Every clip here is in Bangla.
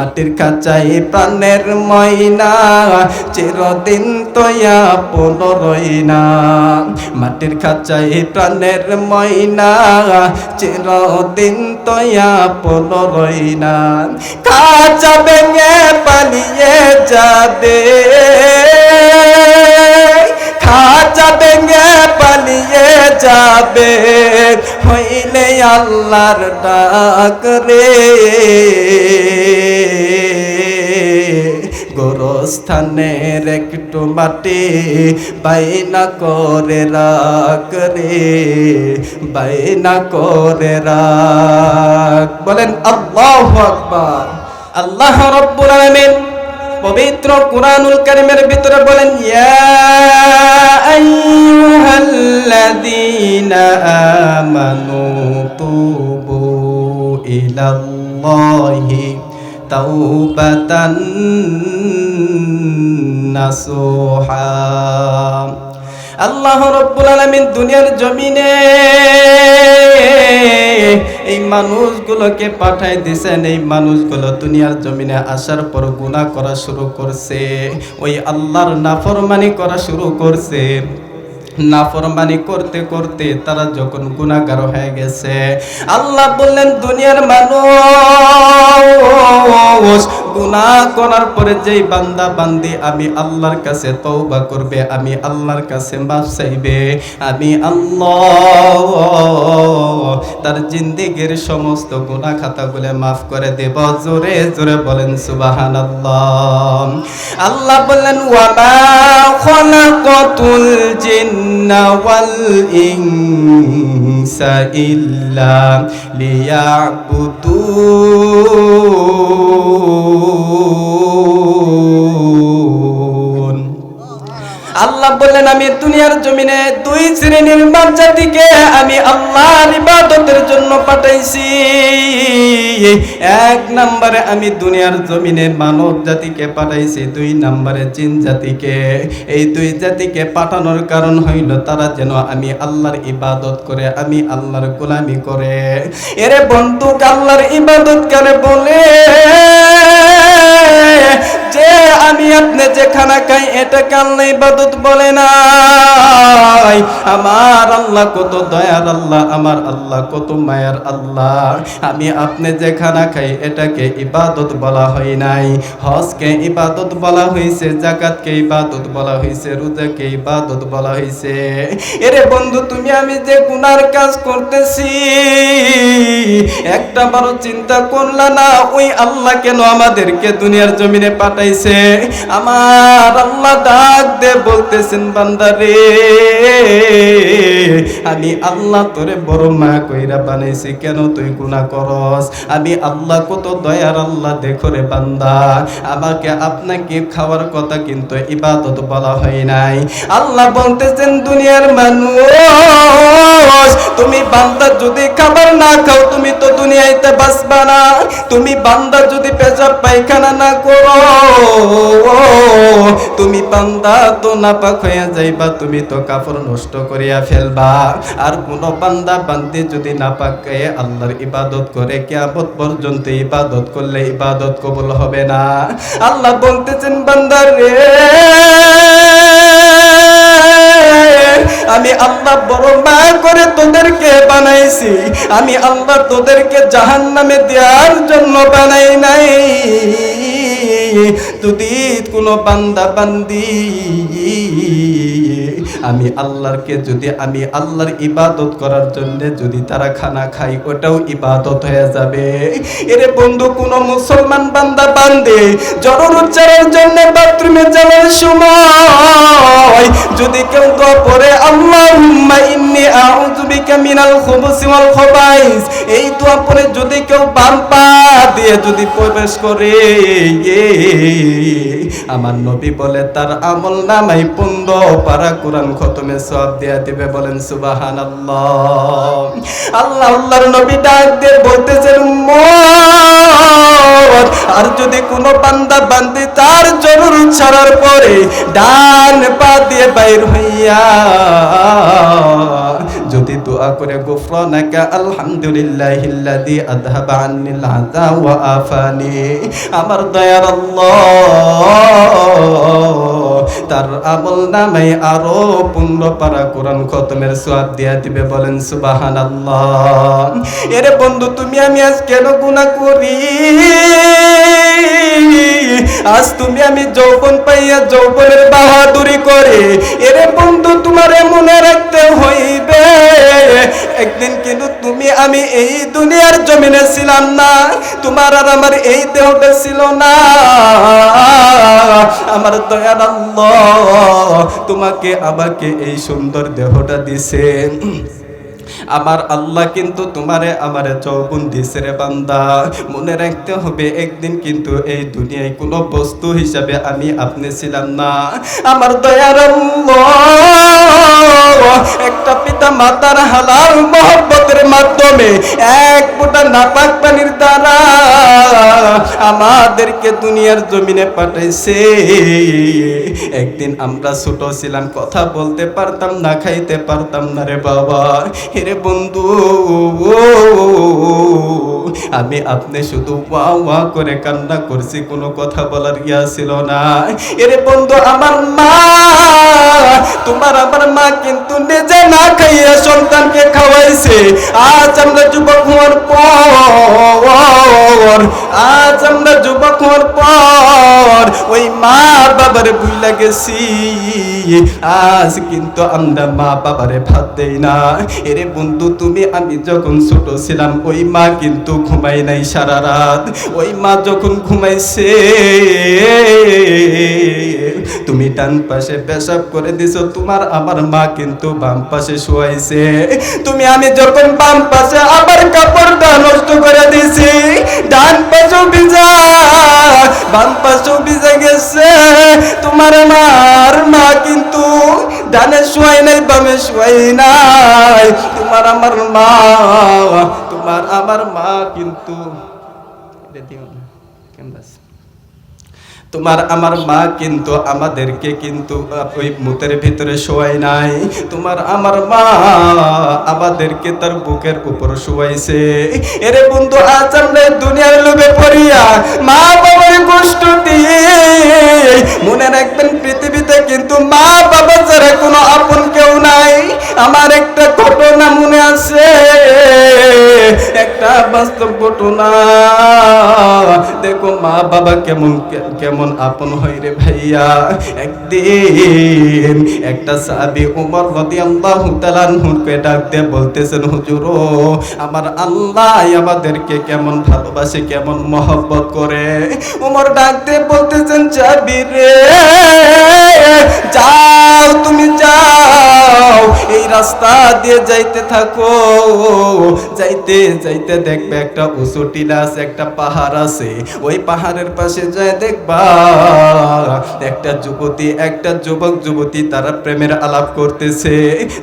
মাটির খাঁচাই প্রাণের ময়না, চিরদিন তয়া পুনরই না। মাটির খাঁচাই প্রাণের ময়না, চিরদিন তয়া পুনরই না। খাঁচা ভেঙে পালিয়ে যাবে, খাঁচা ভেঙে পালিয়ে যাবে, হইলে আল্লাহর ডাক রে। গোরস্থানের একটু মাটি বাইনা করে রাখ রে, বাইনা করে রাখ। বলেন, আল্লাহ আকবার। আল্লাহ রব্বুল আলামিন পবিত্র কুরআনুল কারীমের ভিতরে বলেন, ইয়া আইয়ুহাল্লাযীনা আমানু তুবু ইলাল্লাহি। তাওবাতান নাসুহা। আল্লাহ রব্বুল আলামিন দুনিয়ার জমিনে এই মানুষগুলোকে পাঠাই দিছেন। এই মানুষগুলো দুনিয়ার জমিনে আসার পর গুনাহ করা শুরু করছে। ওই আল্লাহর নাফরমানি করা শুরু করছে। নাফরমানি করতে করতে তারা যখন গুণাগার হয়ে গেছে আল্লাহ বললেন দুনিয়ার মানুষ গুনাহ করার পরে যেই বান্দা বান্দি আমি আল্লাহর কাছে তওবা করবে, আমি আল্লাহর কাছে মাফ চাইবে, আমি আল্লাহ তার জিন্দিগির সমস্ত গুনাহ খাতাগুলো মাফ করে দেব। জোরে জোরে বলেন, সুবহানাল্লাহ। আল্লাহ বললেন, ওয়ামা খলাকাতুল জিন্না ওয়াল ইনসা ইল্লা লিয়াবুদুন Oh. আল্লাহ বললেন, আমি দুনিয়ার জমিনে দুই শ্রেণির মানব জাতিকে আমি আল্লাহর ইবাদতের জন্য পাঠাইছি। এক নম্বরে আমি দুনিয়ার জমিনে মানব জাতিকে পাঠাইছি, দুই নম্বরে জিন জাতিকে। এই দুই জাতিকে পাঠানোর কারণ হইল, তারা যেন আমি আল্লাহর ইবাদত করে, আমি আল্লাহর গোলামি করে। এরে বন্ধু আল্লাহর ইবাদত করে বলে? যে আমি আপনি যে খানা খাই এটা কাল্লা ইবাদত বলে নাই, আমার আল্লাহ কত দয়ার আল্লাহ, আমার আল্লাহ কত মায়ার আল্লাহ। আমি আপনি যে খানা খাই, এটাকে ইবাদত বলা হয় নাই। হজকে ইবাদত বলা হয়েছে জাকাতকে ইবাদত বলা হয়েছে রোজাকে ইবাদত বলা হয়েছে এরে বন্ধু, তুমি আমি যে গুনার কাজ করতেছি, একটা বড় চিন্তা করলা না, ওই আল্লাহ কেন আমাদেরকে দুনিয়ার জমিনে পাঠাইছে? আমার আল্লাহ ডাক দে বলতেছেন, বান্দারে, আমি আল্লাহ তোরে বড় মা কইরা বানাইছি, কেন তুই গুনাহ করস? আমি আল্লাহ কত দয়ার আল্লাহ দেখো রে বান্দা, আমাকে আপনাকে খাওয়ার কথা কিন্তু ইবাদত বলা হয় নাই। আল্লাহ বলতেছেন, দুনিয়ার মানুষ, তুমি বান্দা যদি খাবার না খাও, তুমি তো দুনিয়াতে বাঁচবা না। তুমি বান্দা যদি পেশাব পায়খানা না করো, তুমি বান্দা তো যাইবা, তুমি তো নষ্ট করিয়া ফেলবা। আর কোন বান্দা বান্দি যদি আল্লাহর ইবাদত করে কিয়ামত পর্যন্ত ইবাদত করলে ইবাদত কবুল হবে না। আল্লাহ বলতেছেন বান্দার রে, আমি আল্লাহ বড় মায়া করে তোদেরকে বানাইছি। আমি আল্লাহ তোদেরকে জাহান নামে দেওয়ার জন্য বানাই নাই। যদি কোনো বান্দা বান্দি। আমি আল্লাহরকে যদি আমি আল্লাহর ইবাদত করার জন্য যদি তারা খানা খাই ওটাও ইবাদত হয়ে যাবে। এরে বন্ধু, কোন মুসলমান বান্দা বান্দে, জরুর উচ্চারের জন্য বাথরুমে যাওয়ার সময় যদি কেউ দোয়া ইন্নী বিকা মিনাল ওয়াল খবাইস। এই দোয়া পড়ে যদি কেউ বাম পা দিয়ে যদি প্রবেশ করে আমার নবী বলে, তার আমল নামাই পন্দ পারা কোরআন খতমে সব দেয়া দিবে। বলেন, সুবহানাল্লাহ। আল্লাহ আল্লাহর নবী ডাক দিয়ে বলতেছেন আর যদি কোনো বান্দা বান্দি তার জরুর ছাড়ার পরে ডান পা দিয়ে বাইর হইয়া যদি দোয়া করে গুফরানাকা আলহামদুলিল্লাহিল্লাযী আযহাবা আন্নিল আযা ওয়া আফানি। আমার দয়ার আল্লাহ, তার আমল নামে আরও পূর্ণ পারা কোরআন খতমের সোয়াব দিয়া দিবে, বলেন সুবহানাল্লাহ। এরে বন্ধু, তুমি আমি আজ কেন গুনাহ করি? আজ তুমি আমি যৌবন পাইয়া যৌবনের বাহাদুরি করে। এরে বন্ধু, তোমারে মনে রাখতে হইবে একদিন কিন্তু তুমি, আমি এই দুনিয়ার জমিনে ছিলাম না। তোমার আর আমার এই দেহটা ছিল না। আমার দয়াল তোমাকে, আমাকে এই সুন্দর দেহটা দিছে। আমার আল্লাহ কিন্তু তোমারে আমারে যৌবন দিছে রে বান্দা। মনে রাখতে হবে, একদিন কিন্তু এই দুনিয়ায় কোনো বস্তু হিসাবে আমি আপনি ছিলাম না। আমার দয়ার একটা পিতা মাতার হালাল মহব্বতের মাধ্যমে এক ফোঁটা নাপাক পানির দ্বারা আমাদেরকে দুনিয়ার জমিনে পাঠাইছে। একদিন আমরা ছোট ছিলাম, কথা বলতে পারতাম না, খাইতে পারতাম না রে বাবা। হেরে বন্ধু। আমি আপনি শুধু ওয়া ওয়া করে কান্না করছি, কোনো কথা বলার ইয়া ছিল না। এরে বন্ধু, আমার মা, তোমার আমার মা কিন্তু নিজে না খাইয়া সন্তানকে খাওয়াইছে। আজ আমরা যুবক হওয়ার পর, আজ আমরা যুবক হওয়ার পর, ওই মা বাবার ভুইলা গেছি। আজ কিন্তু আমরা মা বাবারে ভাত দেই না। এরে বন্ধু, তুমি আমি যখন ছোট ছিলাম, ওই মা কিন্তু ঘুমাই নাই সারা রাত। ওই মা যখন ঘুমাইছে, তুমি ডান পাশে পেশাব করে দিছো, তোমার আমার মা কিন্তু বাম পাশে শুয়াইছে। তুমি আমি যখন বাম পাশে আবার কাপড়টা নষ্ট করে দিছি, ডান পাশেও ভিজা, বাম পাশেও ভিজে গেছে, তোমার আমার মা কিন্তু ডানে শুয়াই নাই বামে শুয়াই নাই। তোমার আমার মা তোমার আমার মা কিন্তু এটা দিও না ক্যানভাস তোমার আমার মা কিন্তু আমাদেরকে কিন্তু ওই মুতের ভিতরে শোয়াই নাই। তোমার আমার মা আমাদেরকে তার বুকের উপর শোয়াইছে। এরে বন্ধু, আজ দুনিয়ার লোভে পড়িয়া মা বাবার কষ্ট দিয়ে মনে রাখবেন, পৃথিবীতে কিন্তু মা বাবা ছাড়া কোনো আপন কেউ নাই। আমার একটা ঘটনা মনে আছে। একটা বাস্তব ঘটনা। দেখো মা বাবা কেমন কেমন আপন হয় রে ভাইয়া। একদিন একটা সাহাবী উমর রাদিয়াল্লাহু তাআলা নুরকে ডাক দিয়ে বলতেছেন, হুজুর, আমার আল্লাহ আমাদেরকে কেমন ভালোবাসে, কেমন মহব্বত করে। উমর ডাক দিয়ে বলতেছেন চাবি রে, যাও, তুমি যাও। এই রাস্তা দিয়ে যাইতে থাকো। যাইতে যাইতে দেখবে একটা উঁচু টিলা আছে, একটা পাহাড় আছে। ওই পাহাড়ের পাশে যায় দেখবা, একটা যুবতী, একটা যুবক যুবতী তারা প্রেমের আলাপ করতেছে।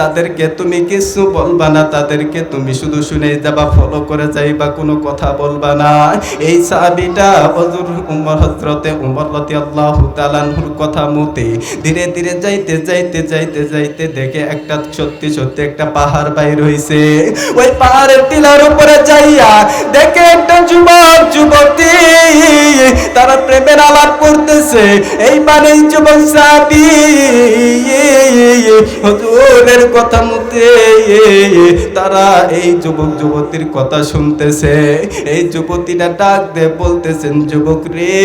তাদেরকে তুমি কিছু বলবা না, তাদেরকে তুমি শুধু শুনে যাবা ফলো করে যাইবা, কোনো কথা বলবা না। এই সাহাবিটা হজুর উমর হজরতে উমর লতি আল্লাহ তালানহুর কথা মতে ধীরে ধীরে যাইতে যাইতে যাইতে যাইতে দেখে একটা সত্যি সত্যি একটা পাহাড় বাইর হইছে ওই পাহাড়ের টিলার উপরে যাইয়া দেখে একটা যুবক, যুবতী, তারা প্রেমের আলাপ করতেছে। এই মানে যুবক সাবি কথা মতে, তারা এই যুবক, যুবতীর কথা শুনতেছে। এই যুবতীরা ডাক দে বলতেছেন, যুবক রে,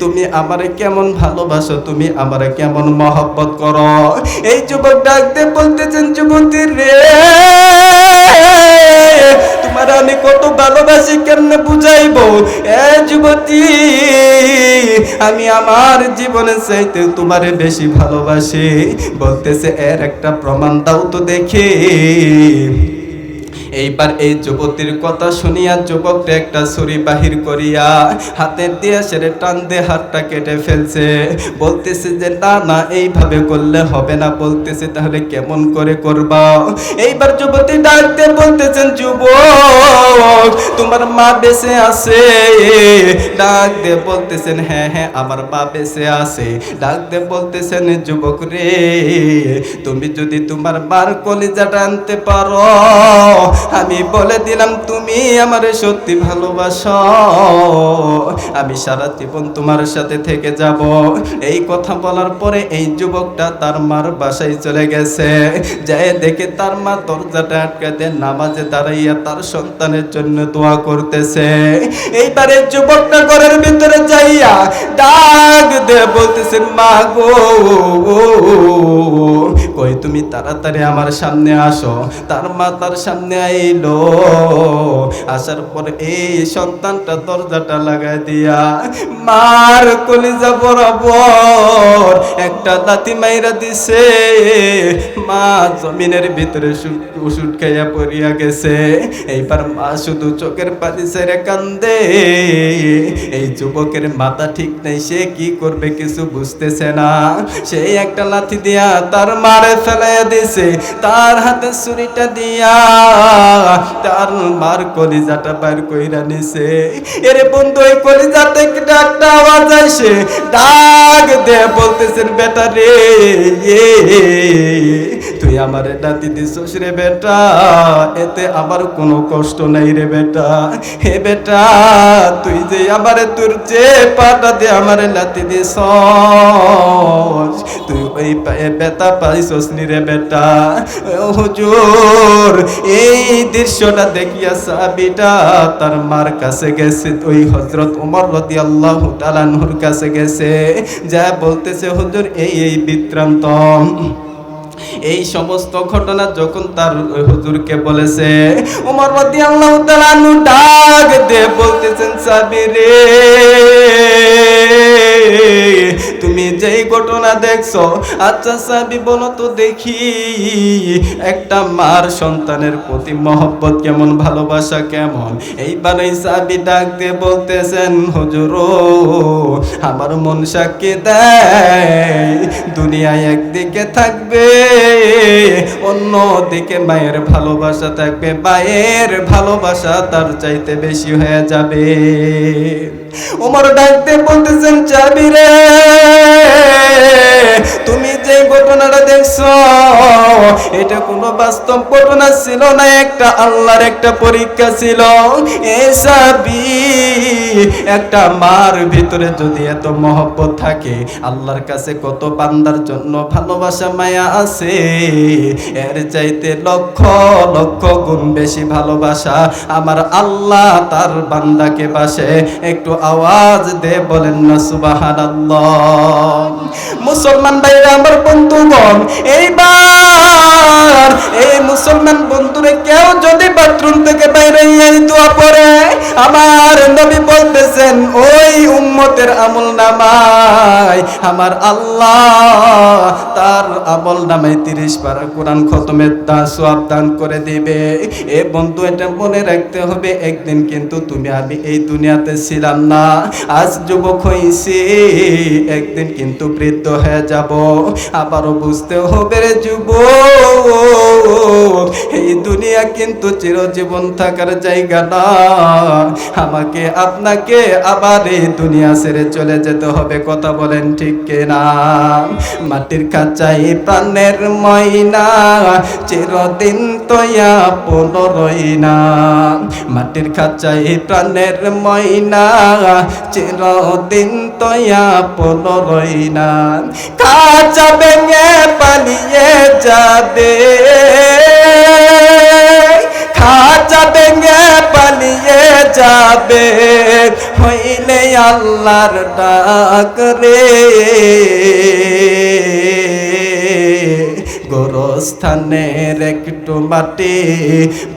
তুমি আমারে কেমন ভালোবাসো? তুমি আমারে কেমন মহব্বত করো? এই যুবক ডাকতে বলতেছেন, যুবতী রে, তোমার আমি কত ভালোবাসি, কেমনে বুঝাইব? এ যুবতী, আমি আমার জীবনে চাইতে তোমারে বেশি ভালোবাসি। বলতেছে, এর একটা প্রমাণ দাও তো দেখি। এইবার এই যুবতীর কথা শুনিয়া যুবকটা একটা ছুরি বাহির করিয়া হাতের দিয়ে সেরে টান দিয়ে হাতটা কেটে ফেলছে। বলতেছে যে, না না, এইভাবে করলে হবে না। বলতেছে, তাহলে কেমন করে করবা? এইবার যুবতী ডাকতে বলতেছেন, যুবক, তোমার মা বেঁচে আছে। ডাক দিয়ে বলতেছেন হ্যাঁ হ্যাঁ আমার মা বেঁচে আছে। ডাক দিয়ে বলতেছেন, যুবক রে, তুমি যদি তোমার মার কলিজাটা আনতে পারো আমি বলে দিলাম, তুমি আমারে সত্যি ভালোবাসো। আমি সারা জীবন তোমার সাথে থেকে যাব। এই কথা বলার পরে এই যুবকটা তার মার বাসায় চলে গেছে। যায় দেখে তার মা দরজাটা আটকে দিয়ে নামাজে দাঁড়াইয়া তার সন্তানের জন্য দোয়া করতেছে। এইবারে যুবকটা ঘরের ভিতরে যাইয়া ডাক দে বলতেছেন মা গো, কই তুমি তাড়াতাড়ি আমার সামনে আসো। তার মা তার সামনে আইলো। আসার পর এই সন্তানটা দরজাটা লাগাই দিয়া মার কলিজা বরাবর একটা দাঁতি মাইরা দিছে। মা জমিনের ভিতরে ওষুধ খাইয়া পড়িয়া গেছে। এইবার মা শুধু চোখের পানি ছেড়ে কান্দে। এই যুবকের মাথা ঠিক নেই, সে কি করবে কিছু বুঝতেছে না। সেই একটা লাথি দিয়া তার মারে ফেলাইয়া দিছে। তার হাতে ছুরিটা দিয়া তার মার কলিজাটা বাইর কইরা নিছে। এরে বন্ধু, এই কলিজা থেকে একটা আওয়াজ আসে ডাক দে, বলতেছেন, বেটা রে তুই আমার নাতি দিছস রে বেটা। এতে আমার কোনো কষ্ট নাই রে বেটা। হে বেটা, তুই যে আমার তোর যে পাটা দে আমার নাতি দিছস। তুই ওই বেতা পাইছস নি রে বেটা। হুজুর, এই দৃশ্যটা দেখিয়া সাবিটা তার মার কাছে গেছে। ওই হজরত উমর রদি আল্লাহ তালানহুর কাছে গেছে। যা বলতেছে, হুজুর, এই এই বৃত্তান্ত। এই সমস্ত ঘটনা যখন তার হুজুরকে বলেছে উমর রদি আল্লাহ ডাক দে বলতেছেন সাবিরে। তুমি যেই ঘটনা দেখছ আচ্ছা সাবি বলো তো দেখি, একটা মার সন্তানের প্রতি মহব্বত কেমন, ভালোবাসা কেমন? এইবার এই সাবি ডাক দিয়ে বলতেছেন, হুজুর, আমার মন সাক্ষী দেয়, দুনিয়ায় একদিকে থাকবে অন্য দিকে মায়ের ভালোবাসা থাকবে, মায়ের ভালোবাসা তার চাইতে বেশি হয়ে যাবে। ওমর ডাকতে বলতেছেন চাবি রে তুমি যে ঘটনাটা দেখছ এটা কোনো বাস্তব ঘটনা ছিল না, একটা আল্লাহর একটা পরীক্ষা ছিল। এ সাবি, একটা মার ভিতরে যদি এত মহব্বত থাকে, আল্লাহর কাছে কত বান্দার জন্য ভালোবাসা মায়া আছে? এর চাইতে লক্ষ লক্ষ গুণ বেশি ভালোবাসা আমার আল্লাহ তার বান্দাকে বাসে। একটু আওয়াজ দে, বলেন না সুবাহান মুসলমান ভাইরা, আমার বন্ধুগণ কেউ যদি বাথরুম থেকে বাইরে এই দোয়া পড়ে, আমার নবী বলতেছেন, ওই উম্মতের আমল নামায় আমার আল্লাহ তার আমল নামায় তিরিশ পারা কোরআন খতমের দান সোয়াব দান করে দিবে। এ বন্ধু, এটা মনে রাখতে হবে, একদিন কিন্তু তুমি, আমি এই দুনিয়াতে ছিলাম না, আজ যুবক হইছি, একদিন কিন্তু বৃদ্ধ হয়ে যাব। আবারও বুঝতে হবে রে যুবক, এই দুনিয়া কিন্তু চিরজীবন থাকার জায়গা না আমাকে, আপনাকে আবার এই দুনিয়া ছেড়ে চলে যেতে হবে, কথা বলেন ঠিক কিনা? মাটির কাচাই প্রাণের ময়না, চিরদিন তয়া পুনরই না। মাটির খাঁচাই প্রাণের ময়না, চিরদিন তয়া পুনরই না। খাঁচা ভেঙে পালিয়ে যাবে। যাবে? হইলে আল্লাহর ডাক রে গোরস্থানের একটু মাটি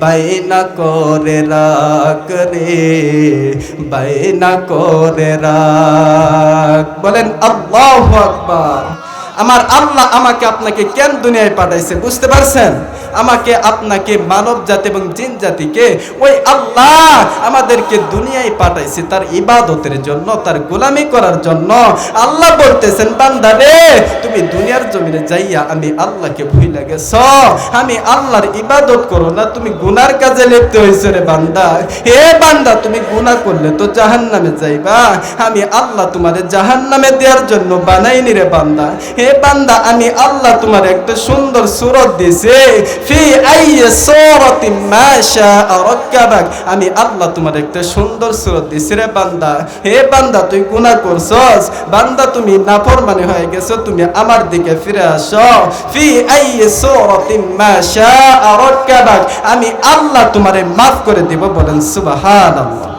বাইনা করে রাখ রে বাইনা করে রাখ। বলেন, আল্লাহ আকবার। আমার আল্লাহ আমাকে আপনাকে কেন দুনিয়ায় পাঠাইছে, বুঝতে পারছেন? আমাকে আপনাকে মানব জাতি এবং জিন জাতিকে ওই আল্লাহ আমাদেরকে দুনিয়ায় পাঠাইছে তার ইবাদতের জন্য, তার গোলামি করার জন্য। আল্লাহ বলতেছেন, বান্দা রে, তুমি দুনিয়ার জমিনে যাইয়া আমি আল্লাহকে ভুইলা গেছ। আমি আল্লাহর ইবাদত করো না, তুমি গুনার কাজে লিপ্ত হয়েছে রে বান্দা। হে বান্দা, তুমি গুনাহ করলে তো জাহান্নামে যাইবা। আমি আল্লাহ তোমারে জাহান্নামে দেওয়ার জন্য বানাইনি রে বান্দা। হে বান্দা, আমি আল্লাহ তোমার একটা সুন্দর সুরত দিছে ফি আইয়ি সূরাতিন মা শাআ আমি আল্লাহ তোমার একটা সুন্দর সুরত দিছি রে বান্দা। হে বান্দা, তুই গুনাহ করছস? বান্দা, তুমি নাফরমানি হয়ে গেছো, তুমি আমার দিকে ফিরে আসো। ফি আইয়ি সূরাতিন মা শাআ রাক্কাবাক। আমি আল্লাহ তোমারে মাফ করে দেব, বলেন সুবহানাল্লাহ।